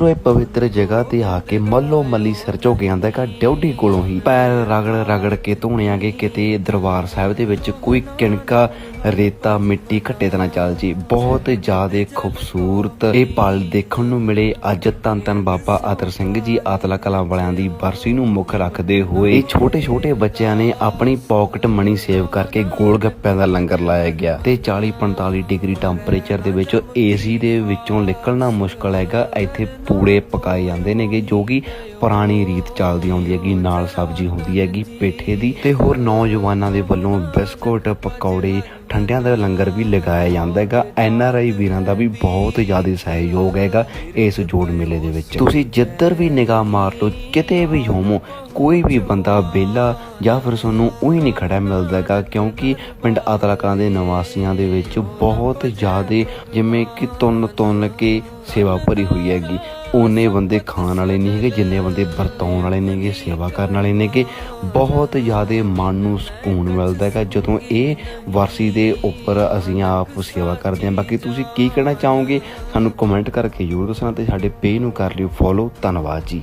ਮਿੱਤਰੋ ਇਹ ਪਵਿੱਤਰ ਜਗ੍ਹਾ ਤੇ ਆ ਕੇ ਮੱਲੋ ਮੱਲੀ ਸਿਰ ਝੁਕ ਜਾਂਦਾ ਹੈਗਾ ਡਿਊਟੀ ਕੋਲੋਂ ਹੀ ਪੈਰ ਰਗੜ ਰਗੜ ਕੇ ਧੋਣਿਆਗੇ ਕਿਤੇ ਦਰਬਾਰ ਸਾਹਿਬ ਦੇ ਵਿੱਚ ਕੋਈ ਕਿਣਕਾ, ਰੇਤਾ, ਮਿੱਟੀ ਘੱਟੇ ਤਾਂ ਚੱਲ ਜੀ। ਬਹੁਤ ਜ਼ਿਆਦਾ ਖੂਬਸੂਰਤ ਇਹ ਪਲ ਦੇਖਣ ਨੂੰ ਮਿਲੇ। ਅੱਜ ਧੰਨ ਧੰਨ ਬਾਬਾ ਆਦਰ ਸਿੰਘ ਜੀ ਆਤਲਾ ਕਲਾ ਵਾਲਿਆਂ ਦੀ ਬਰਸੀ ਨੂੰ ਮੁੱਖ ਰੱਖਦੇ ਹੋਏ ਇਹ ਛੋਟੇ ਛੋਟੇ ਬੱਚਿਆਂ ਨੇ ਆਪਣੀ ਪਾਕਟ ਮਨੀ ਸੇਵ ਕਰਕੇ ਗੋਲ ਗੱਪਿਆਂ ਦਾ ਲੰਗਰ ਲਾਇਆ ਗਿਆ ਤੇ 40 45 ਡਿਗਰੀ ਟੈਂਪਰੇਚਰ ਦੇ ਵਿੱਚ ਏਸੀ ਦੇ ਵਿੱਚੋਂ ਨਿਕਲਣਾ ਮੁਸ਼ਕਲ ਹੈਗਾ। ਇੱਥੇ ਪੂੜੇ ਪਕਾਏ ਜਾਂਦੇ ਨੇਗੇ, ਜੋ ਕਿ ਪੁਰਾਣੀ ਰੀਤ ਚੱਲਦੀ ਆਉਂਦੀ ਹੈਗੀ, ਨਾਲ ਸਬਜ਼ੀ ਹੁੰਦੀ ਹੈਗੀ ਪੇਠੇ ਦੀ। ਤੇ ਹੋਰ ਨੌਜਵਾਨਾਂ ਦੇ ਵੱਲੋਂ ਬਿਸਕੁਟ, ਪਕੌੜੇ, ਠੰਡਿਆਂ ਦਾ ਲੰਗਰ ਵੀ ਲਗਾਇਆ ਜਾਂਦਾ ਹੈਗਾ। ਐਨ ਆਰ ਆਈ ਵੀਰਾਂ ਦਾ ਵੀ ਬਹੁਤ ਜ਼ਿਆਦਾ ਸਹਿਯੋਗ ਹੈਗਾ ਇਸ ਜੋੜ ਮੇਲੇ ਦੇ ਵਿੱਚ। ਤੁਸੀਂ ਜਿੱਧਰ ਵੀ ਨਿਗਾਹ ਮਾਰ ਲਓ, ਕਿਤੇ ਵੀ ਹੋਵੋ, ਕੋਈ ਵੀ ਬੰਦਾ ਵਿਹਲਾ ਜਾਂ ਫਿਰ ਤੁਹਾਨੂੰ ਉਹੀ ਨਹੀਂ ਖੜਾ ਮਿਲਦਾਗਾ ਕਿਉਂਕਿ ਪਿੰਡ ਆਤਲਾਕਾਂ ਦੇ ਨਿਵਾਸੀਆਂ ਦੇ ਵਿੱਚ ਬਹੁਤ ਜ਼ਿਆਦਾ ਜਿਵੇਂ ਕਿ ਤੁੰਨ ਤੁੰਨ ਕੇ ਸੇਵਾ ਭਰੀ ਹੋਈ ਹੈਗੀ। ਉਹਨੇ ਬੰਦੇ ਖਾਣ ਵਾਲੇ ਨਹੀਂ ਹੈਗੇ, ਜਿੰਨੇ ਬੰਦੇ ਵਰਤਾਉਣ ਵਾਲੇ ਨੇਗੇ ਸੇਵਾ ਕਰਨ ਵਾਲੇ ਨੇਗੇ ਬਹੁਤ ਜ਼ਿਆਦਾ ਮਨ ਨੂੰ ਸਕੂਨ ਮਿਲਦਾ ਹੈਗਾ, ਜਦੋਂ ਇਹ ਵਰਸੀ ਦੇ ਉੱਪਰ ਅਸੀਂ ਆਪ ਸੇਵਾ ਕਰਦੇ ਹਾਂ। ਬਾਕੀ ਤੁਸੀਂ ਕੀ ਕਹਿਣਾ ਚਾਹੋਗੇ, ਸਾਨੂੰ ਕਮੈਂਟ ਕਰਕੇ ਜ਼ਰੂਰ ਦੱਸਣਾ ਤੇ ਸਾਡੇ ਪੇਜ ਨੂੰ ਕਰ ਲਿਓ ਫੋਲੋ ਧੰਨਵਾਦ ਜੀ।